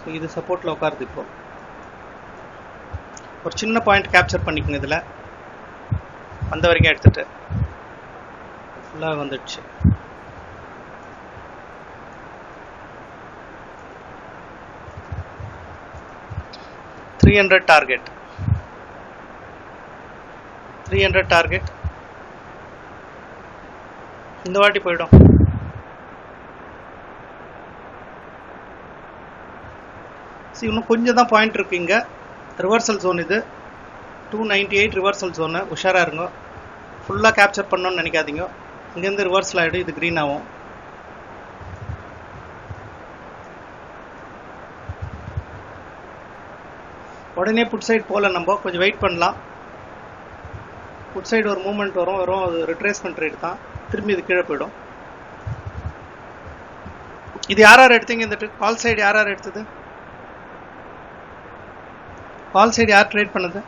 So இது சப்போர்ட்டில் உட்காருது இப்போ. ஒரு சின்ன பாயிண்ட் கேப்சர் பண்ணிக்கோங்க இதில். வந்த வரைக்கும் எடுத்துட்டு. ஃபுல்லாக வந்துடுச்சு. Three hundred target three hundred target இந்த வாட்டி போயிடும். See, இன்னும் கொஞ்சம் தான் பாயிண்ட் இருக்கு இங்கே. ரிவர்சல் ஜோன் இது. Two ninety eight reversal zone உஷாராக இருங்க ஃபுல்லாக கேப்சர் பண்ணணும்னு நினைக்காதீங்க. இங்கேருந்து ரிவர்சல் ஆகிடும் இது க்ரீன் ஆகும். உடனே புட் சைடு போகல நம்ம. கொஞ்சம் வெயிட் பண்ணலாம். புட் சைடு ஒரு மூமெண்ட் வரும். வரும். அது ரிட்ரேஸ்மெண்ட் ரேட் தான். திரும்பி இது கீழே போயிடும். இது யார் யார் எடுத்தீங்க இந்த கால் சைடு யார் யார் எடுத்தது? கால் சைடு யார் ட்ரேட் பண்ணது?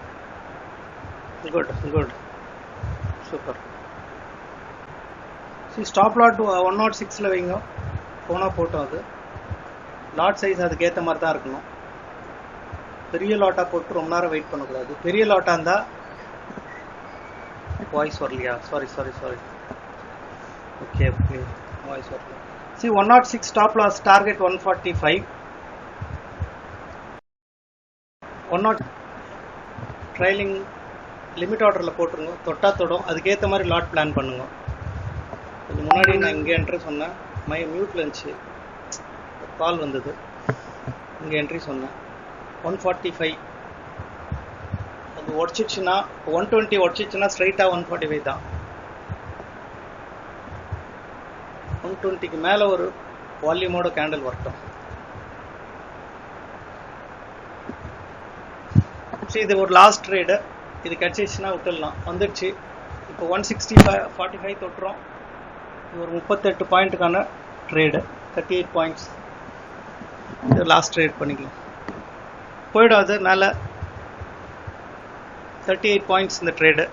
Good good super C stop lot one not சிக்ஸில் வைங்க. போனால் போட்டோம் அது. லாட் சைஸ் அதுக்கேற்ற மாதிரி தான் இருக்கணும். பெரிய லாட்டாக போட்டு ரொம்ப நேரம் வெயிட் பண்ணக்கூடாது. பெரிய லாட்டாக இருந்தால் வாய்ஸ் வரலையா? Sorry sorry sorry okay okay voice வரல. C one nought six stop loss target one forty five one nought trailing limit ஆர்டரில் போட்டுருங்க. தொட்டா தொடும். அதுக்கேற்ற மாதிரி லாட் பிளான் பண்ணுங்க. கொஞ்சம் முன்னாடி நான் இங்கே என்ட்ரி சொன்னேன். மை மியூட்டில் இருந்துச்சு கால் வந்தது. இங்கே என்ட்ரி சொன்னேன். ஒன் ஃபார்ட்டி ஃபைவ் அது உடச்சிச்சுன்னா ஒன் டுவெண்ட்டி உடச்சிச்சுன்னா ஸ்ட்ரைட்டாக ஒன் ஃபார்ட்டி ஃபைவ் தான். ஒன் டுவெண்ட்டிக்கு மேலே ஒரு வால்யூமோட கேண்டில் வரட்டும். ஸோ இது ஒரு லாஸ்ட் ட்ரேடு இது கிடச்சிச்சுன்னா விட்டுடலாம். வந்துடுச்சு. இப்போ one sixty five forty five தொட்டுறோம். இது ஒரு முப்பத்தெட்டு பாயிண்ட்டுக்கான ட்ரேடு தேர்ட்டி எயிட் பாயிண்ட்ஸ் இது லாஸ்ட் ட்ரேட் பண்ணிக்கலாம். போயிடும் அது மேலே. தேர்ட்டி எயிட் பாயிண்ட்ஸ் இந்த ட்ரேடு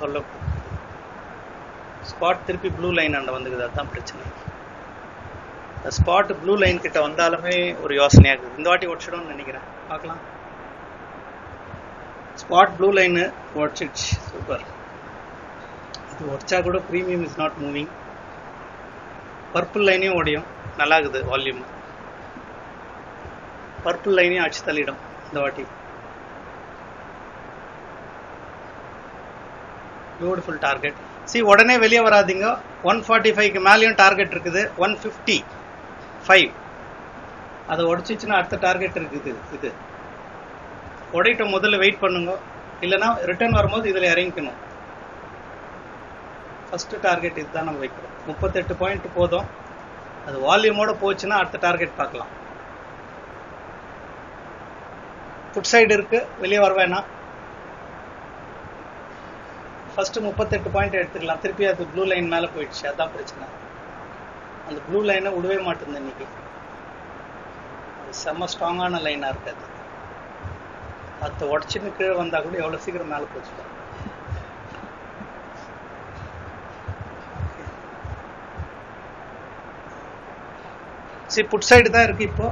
தொல்லை ஸ்பாட் திருப்பி ப்ளூ லைன் அண்ட வந்துக்குது அதுதான் பிரச்சனை. இந்த ஸ்பாட் ப்ளூ லைன் கிட்ட வந்தாலுமே ஒரு யோசனையாக இருக்குது. இந்த வாட்டி ஒடிச்சிடும்னு நினைக்கிறேன். பார்க்கலாம். ஸ்பாட் ப்ளூ லைனு ஒடிச்சிடுச்சு. சூப்பர் இது ஒடிச்சா கூட premium is not moving purple லைனையும் உடையும் இருக்குது வால்யூம் பர்பிள் லைனையும் அடிச்சு தள்ளிடும் இந்த வாட்டி. பியூட்டிஃபுல் டார்கெட் சி உடனே வெளியே வராதீங்க. ஒன் ஃபார்ட்டி ஃபைவ்க்கு மேலேயும் டார்கெட் இருக்குது. ஒன் ஃபிஃப்டி ஃபைவ் அதை உடச்சிச்சுன்னா அடுத்த டார்கெட் இருக்குது. இது. உடையிட்ட முதல்ல வெயிட் பண்ணுங்க. இல்லைன்னா ரிட்டர்ன் வரும்போது இதில் இறங்கிக்கணும். ஃபஸ்ட்டு டார்கெட் இதுதான் நம்ம வைக்கிறோம். முப்பத்தெட்டு பாயிண்ட் போதும். அது வால்யூமோட போச்சுன்னா அடுத்த டார்கெட் பார்க்கலாம். ஃபுட் சைடு இருக்குது வெளியே வர வேணாம். ஃபர்ஸ்ட் முப்பத்தெட்டு பாயிண்ட் எடுத்துக்கலாம். திருப்பி அது ப்ளூ லைன் மேலே போயிடுச்சு. அதான் பிரச்சனை. அந்த ப்ளூ லைனை விடவே மாட்டேங்குது இன்னைக்கு. அது செம்ம ஸ்ட்ராங்கான லைனாக இருக்காது அதை. உடச்சின்னு கீழே வந்தால் கூட எவ்வளோ சீக்கிரம் மேலே போச்சு. சரி புட் சைடு தான் இருக்கு இப்போ.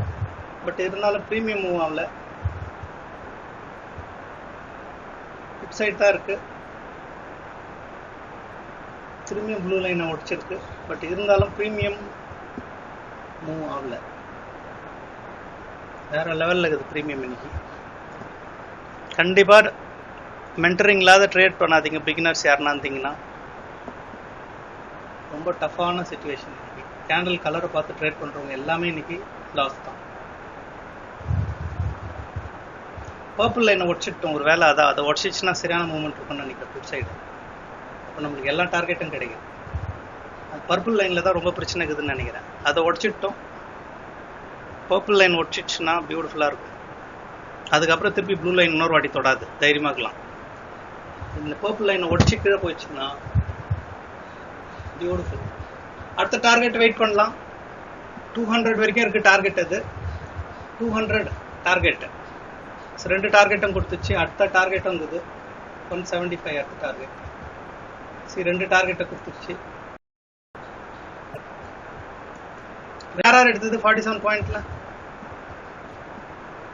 பட் இருந்தாலும் ப்ரீமியம் மூவ் ஆகல. புட் சைடு தான் இருக்கு. திரும்பியும் ப்ளூ லைனை உடச்சிருக்கு பட் இருந்தாலும் ப்ரீமியம் மூவ் ஆகல. வேற லெவலில் இருக்குது ப்ரீமியம் இன்னைக்கு. கண்டிப்பாக மென்டரிங் இல்லாத ட்ரேட் பண்ணாதீங்க. பிகினர்ஸ் யாருன்னா இருந்தீங்கன்னா ரொம்ப டஃப்பான சுச்சுவேஷன் இன்னைக்கு. கேண்டில் கலரை பார்த்து ட்ரேட் பண்ணுறவங்க எல்லாமே இன்னைக்கு லாஸ் தான். பர்பிள் லைனை உடச்சிட்டோம் ஒரு வேலை அதான் அதை உடச்சிச்சுன்னா சரியான மூமெண்ட் இருக்கும்னு நினைக்கிறேன். குட் சைடு இப்போ நம்மளுக்கு எல்லா டார்கெட்டும் கிடைக்கும் அது பர்பிள் லைனில் தான் ரொம்ப பிரச்சனை இருக்குதுன்னு நினைக்கிறேன். அதை உடச்சிட்டோம் பர்பிள் லைன் உடச்சிச்சுன்னா பியூட்டிஃபுல்லாக இருக்கும். அதுக்கப்புறம் திருப்பி ப்ளூ லைன் இன்னொரு வாட்டி தொடாது. தைரியமாக்கலாம் இந்த பர்பிள் லைனை உடச்சி கீழே போயிடுச்சுன்னா பியூட்டிஃபுல் அடுத்த டார்கெட் வெயிட் பண்ணலாம். டூ ஹண்ட்ரட் வரைக்கும் இருக்குது டார்கெட் அது. டூ ஹண்ட்ரட் டார்கெட் ரெண்டு டார்கெட்டும் கொடுத்துச்சு. அடுத்த டார்கெட்டும் வந்தது. ஒன் செவன்ட்டி ஃபைவ் அடுத்த டார்கெட் சி ரெண்டு டார்கெட்டை கொடுத்துருச்சு. யார் எடுத்தது? ஃபார்ட்டி செவன் பாயிண்ட்ல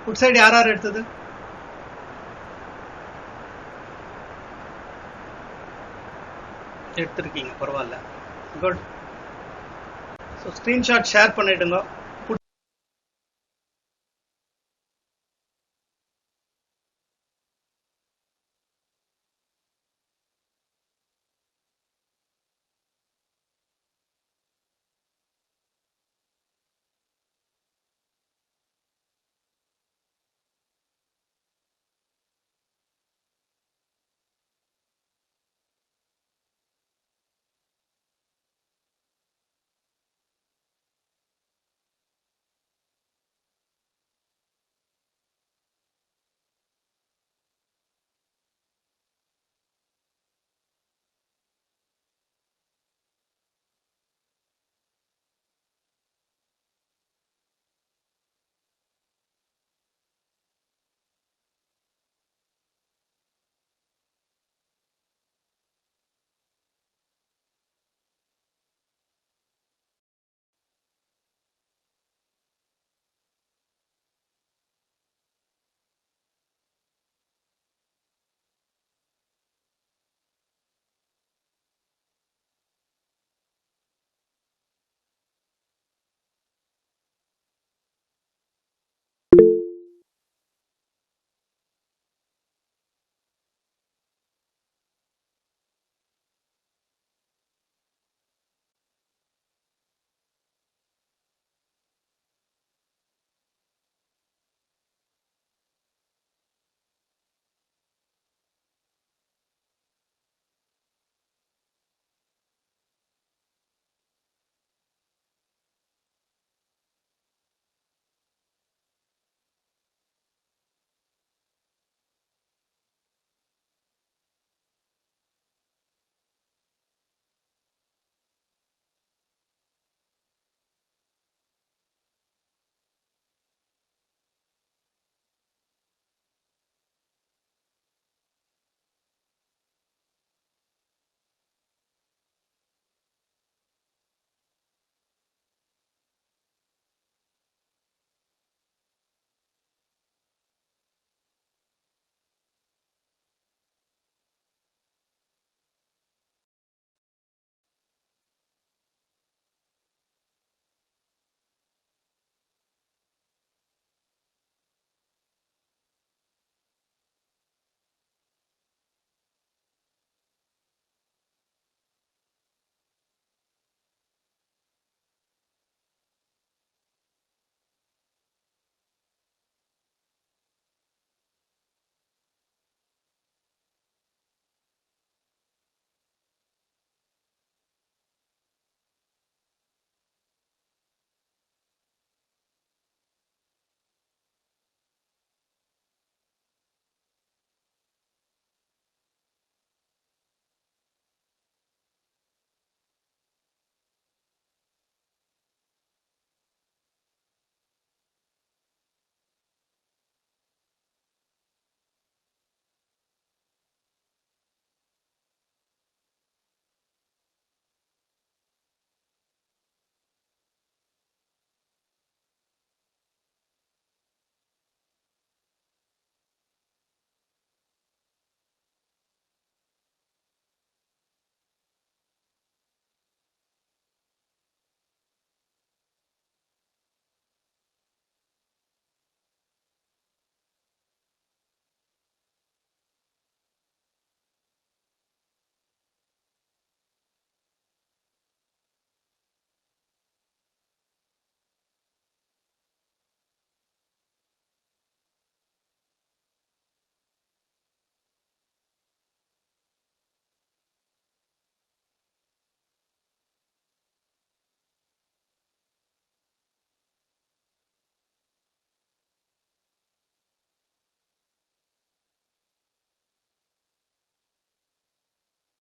குட் சைடு யார் யார் எடுத்தது? எடுத்திருக்கீங்க பரவாயில்ல. குட் ஸோ ஸ்க்ரீன்ஷாட் ஷேர் பண்ணிவிடுங்க